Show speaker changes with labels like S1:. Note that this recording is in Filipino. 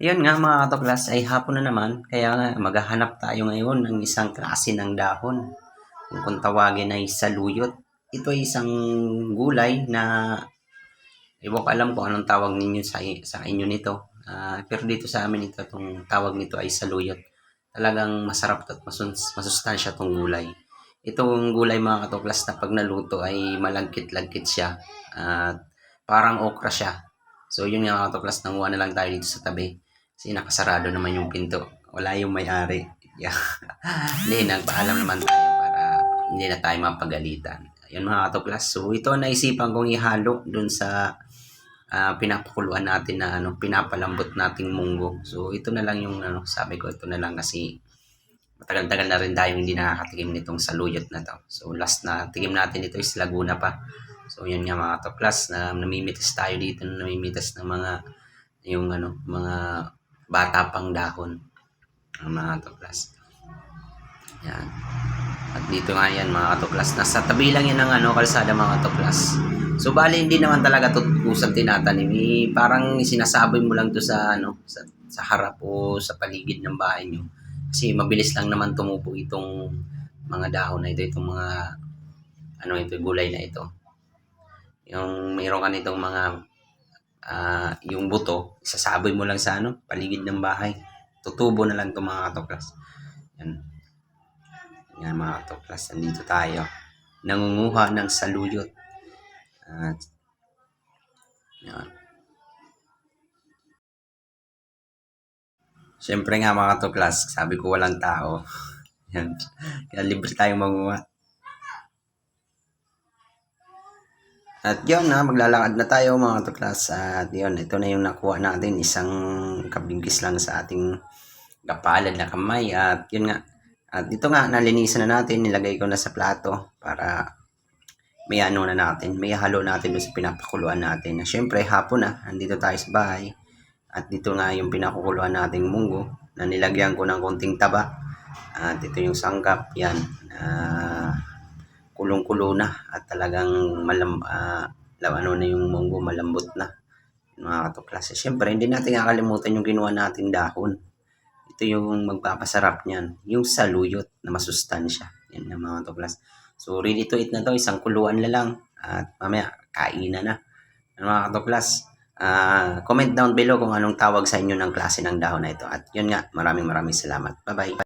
S1: Yun nga mga katuklas ay hapon na naman kaya nga maghahanap tayo ngayon ng isang klase ng dahon. Kung, tawagin ay saluyot. Ito ay isang gulay na Ewan ko alam kung anong tawag ninyo sa, sa inyo nito. Ah, pero dito sa amin ito, itong tawag nito ay saluyot. Talagang masarap at masus masustansya itong gulay. Itong gulay mga katuklas na pag naluto ay malagkit-lagkit siya. At parang okra siya. So yun nga mga katuklas, nanguha na lang tayo dito sa tabi. Kasi nakasarado naman yung pinto. Wala yung may-ari. Yeah. Hindi, nagpaalam naman tayo para hindi na tayo mapagalitan. Yun mga katuklas. So ito naisipan kong ihalo dun sa ah, pinapakuluan natin na ano, pinapalambot nating munggo. So ito na lang yung ano, sabi ko ito na lang kasi matagal-tagal na rin tayo hindi nakakatikim nitong saluyot na to. So last na tikim natin ito is Laguna pa. So yun nga mga toklas na namimitas tayo dito, namimitas ng mga yung ano, mga bata pang dahon ang mga toklas. Yan. At dito nga yan mga katuklas. Nasa tabi lang yan ng ano, kalsada mga katuklas. So bali hindi naman talaga tutukusan tinatanim. Eh, parang sinasaboy mo lang to sa ano, sa, sa harap o sa paligid ng bahay nyo. Kasi mabilis lang naman tumubo itong mga dahon na ito, itong mga ano ito, gulay na ito. Yung mayroon ka nitong mga ah, yung buto, isasaboy mo lang sa ano, paligid ng bahay. Tutubo na lang itong mga katuklas. Yan. Yan mga katuklas, nandito tayo. Nangunguha ng saluyot. At, yan. Siyempre nga mga katuklas, sabi ko walang tao. Yan. Kaya libre tayong manguha. At yun na, maglalakad na tayo mga katuklas. At yun, ito na yung nakuha natin. Isang kabingkis lang sa ating kapalad na kamay. At yun nga, at ito nga, nalinisan na natin. Nilagay ko na sa plato para may ano na natin. May halo natin sa pinapakuluan natin. Na syempre, hapon na. Andito tayo sa bahay. At dito nga yung pinakukuluan nating munggo na nilagyan ko ng konting taba. At ito yung sangkap. Yan. Ah, kulong-kulo na. At talagang malam, ah, ano na yung munggo, malambot na. Mga katuklas. Siyempre, hindi natin kakalimutan yung ginawa nating dahon ito yung magpapasarap niyan. Yung saluyot na masustansya. Yan na mga tuklas. So, ready to eat na to. Isang kuluan na lang. At mamaya, kainan na. Yan, mga katuklas. Ah, comment down below kung anong tawag sa inyo ng klase ng dahon na ito. At yun nga, maraming maraming salamat. Bye-bye.